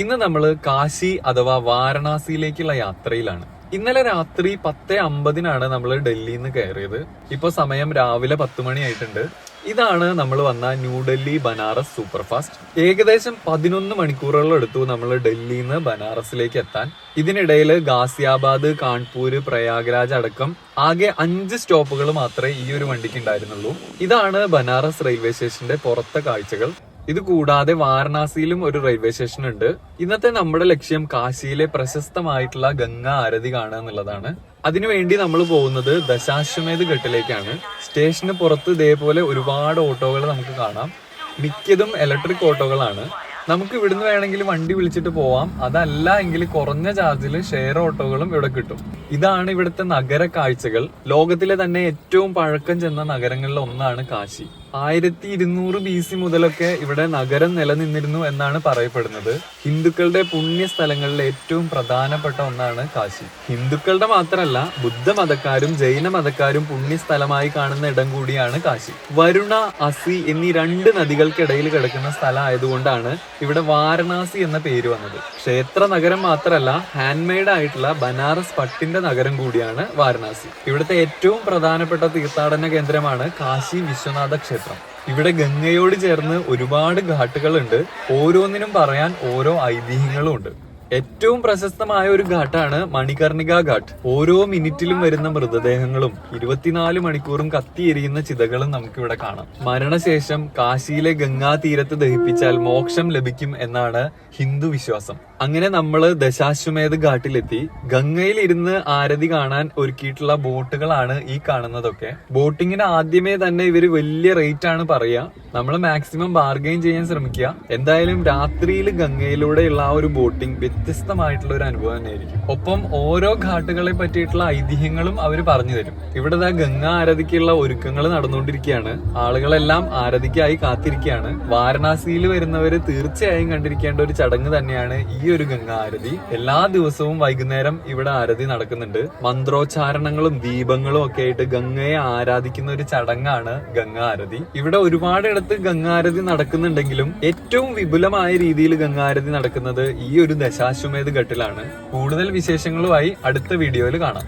ഇന്ന് നമ്മൾ കാശി അഥവാ വാരണാസിയിലേക്കുള്ള യാത്രയിലാണ്. ഇന്നലെ രാത്രി പത്ത് അമ്പതിനാണ് നമ്മൾ ഡൽഹിയിൽ നിന്ന് കയറിയത് ഇപ്പൊ സമയം രാവിലെ പത്ത് മണിയായിട്ടുണ്ട് ഇതാണ് നമ്മൾ വന്ന ന്യൂഡൽഹി ബനാറസ് സൂപ്പർഫാസ്റ്റ്. ഏകദേശം പതിനൊന്ന് മണിക്കൂറുകൾ എടുത്തു നമ്മൾ ഡൽഹിയിൽ നിന്ന് ബനാറസിലേക്ക് എത്താൻ. ഇതിനിടയിൽ ഗാസിയാബാദ് കാൺപൂർ പ്രയാഗ്രാജ് അടക്കം ആകെ അഞ്ച് സ്റ്റോപ്പുകൾ മാത്രമേ ഈ ഒരു വണ്ടിക്ക് ഉണ്ടായിരുന്നുള്ളൂ. ഇതാണ് ബനാറസ് റെയിൽവേ സ്റ്റേഷന്റെ പുറത്തെ കാഴ്ചകൾ. ഇത് കൂടാതെ വാരണാസിയിലും ഒരു റെയിൽവേ സ്റ്റേഷൻ ഉണ്ട് ഇന്നത്തെ നമ്മുടെ ലക്ഷ്യം കാശിയിലെ പ്രശസ്തമായിട്ടുള്ള ഗംഗാ ആരതി കാണുക എന്നുള്ളതാണ്. അതിനുവേണ്ടി നമ്മൾ പോകുന്നത് ദശാശ്വമേത് ഘട്ടിലേക്കാണ് സ്റ്റേഷന് പുറത്ത് ഇതേപോലെ ഒരുപാട് ഓട്ടോകൾ നമുക്ക് കാണാം. മിക്കതും ഇലക്ട്രിക് ഓട്ടോകളാണ്. നമുക്ക് ഇവിടുന്ന് വേണമെങ്കിൽ വണ്ടി വിളിച്ചിട്ട് പോവാം. അതല്ല എങ്കിൽ കുറഞ്ഞ ചാർജിൽ ഷെയർ ഓട്ടോകളും ഇവിടെ കിട്ടും. ഇതാണ് ഇവിടുത്തെ നഗര കാഴ്ചകൾ. ലോകത്തിലെ തന്നെ ഏറ്റവും പഴക്കം ചെന്ന നഗരങ്ങളിൽ ഒന്നാണ് കാശി. ആയിരത്തി ഇരുന്നൂറ് ബി സി മുതലൊക്കെ ഇവിടെ നഗരം നിലനിന്നിരുന്നു എന്നാണ് പറയപ്പെടുന്നത്. ഹിന്ദുക്കളുടെ പുണ്യ സ്ഥലങ്ങളിലെ ഏറ്റവും പ്രധാനപ്പെട്ട ഒന്നാണ് കാശി. ഹിന്ദുക്കളുടെ മാത്രമല്ല ബുദ്ധമതക്കാരും ജൈന മതക്കാരും പുണ്യ സ്ഥലമായി കാണുന്ന ഇടം കൂടിയാണ് കാശി. വരുണ അസി എന്നീ രണ്ട് നദികൾക്കിടയിൽ കിടക്കുന്ന സ്ഥലം ആയതുകൊണ്ടാണ് ഇവിടെ വാരണാസി എന്ന പേര് വന്നത്. ക്ഷേത്ര നഗരം മാത്രമല്ല ഹാൻഡ്മെയ്ഡ് ആയിട്ടുള്ള ബനാറസ് പട്ടിന്റെ നഗരം കൂടിയാണ് വാരണാസി. ഇവിടുത്തെ ഏറ്റവും പ്രധാനപ്പെട്ട തീർത്ഥാടന കേന്ദ്രമാണ് കാശി വിശ്വനാഥ ക്ഷേത്രം. ഇവിടെ ഗംഗയോട് ചേർന്ന് ഒരുപാട് ഘാട്ടുകളുണ്ട്. ഓരോന്നിനും പറയാൻ ഓരോ ഐതിഹ്യങ്ങളും ഉണ്ട്. ഏറ്റവും പ്രശസ്തമായ ഒരു ഘാട്ടാണ് മണികർണിക ഘാട്ട്. ഓരോ മിനിറ്റിലും വരുന്ന മൃതദേഹങ്ങളും ഇരുപത്തിനാല് മണിക്കൂറും കത്തിയെരിയുന്ന ചിതകളും നമുക്കിവിടെ കാണാം. മരണശേഷം കാശിയിലെ ഗംഗാ തീരത്ത് ദഹിപ്പിച്ചാൽ മോക്ഷം ലഭിക്കും എന്നാണ് ഹിന്ദു വിശ്വാസം. അങ്ങനെ നമ്മൾ ദശാശ്വമേധ ഘാട്ടിലെത്തി. ഗംഗയിൽ ഇരുന്ന് ആരതി കാണാൻ ഒരുക്കിയിട്ടുള്ള ബോട്ടുകളാണ് ഈ കാണുന്നതൊക്കെ. ബോട്ടിങ്ങിന് ആദ്യമേ തന്നെ ഇവർ വലിയ റേറ്റ് ആണ് പറയുക നമ്മൾ മാക്സിമം ബാർഗെയിൻ ചെയ്യാൻ ശ്രമിക്കുക. എന്തായാലും രാത്രിയിൽ ഗംഗയിലൂടെയുള്ള ആ ഒരു ബോട്ടിംഗ് വ്യത്യസ്തമായിട്ടുള്ള ഒരു അനുഭവം തന്നെയായിരിക്കും. ഒപ്പം ഓരോ ഘാട്ടുകളെ പറ്റിയിട്ടുള്ള ഐതിഹ്യങ്ങളും അവർ പറഞ്ഞു തരും. ഇവിടെ ഗംഗ ആരതിക്കുള്ള ഒരുക്കങ്ങൾ നടന്നുകൊണ്ടിരിക്കുകയാണ്. ആളുകളെല്ലാം ആരതിക്കായി കാത്തിരിക്കുകയാണ്. വാരണാസിയിൽ വരുന്നവര് തീർച്ചയായും കണ്ടിരിക്കേണ്ട ഒരു ചടങ്ങ് തന്നെയാണ് ഈ ഒരു ഗംഗ ആരതി എല്ലാ ദിവസവും വൈകുന്നേരം ഇവിടെ ആരതി നടക്കുന്നുണ്ട്. മന്ത്രോച്ചാരണങ്ങളും ദീപങ്ങളും ഒക്കെ ആയിട്ട് ഗംഗയെ ആരാധിക്കുന്ന ഒരു ചടങ്ങാണ് ഗംഗാരതി. ഇവിടെ ഒരുപാടിടത്ത് ഗംഗാരതി നടക്കുന്നുണ്ടെങ്കിലും ഏറ്റവും വിപുലമായ രീതിയിൽ ഗംഗാരതി നടക്കുന്നത് ഈ ഒരു ദശാശ്വമേധ ഘട്ടിലാണ്. കൂടുതൽ വിശേഷങ്ങളുമായി അടുത്ത വീഡിയോയിൽ കാണാം.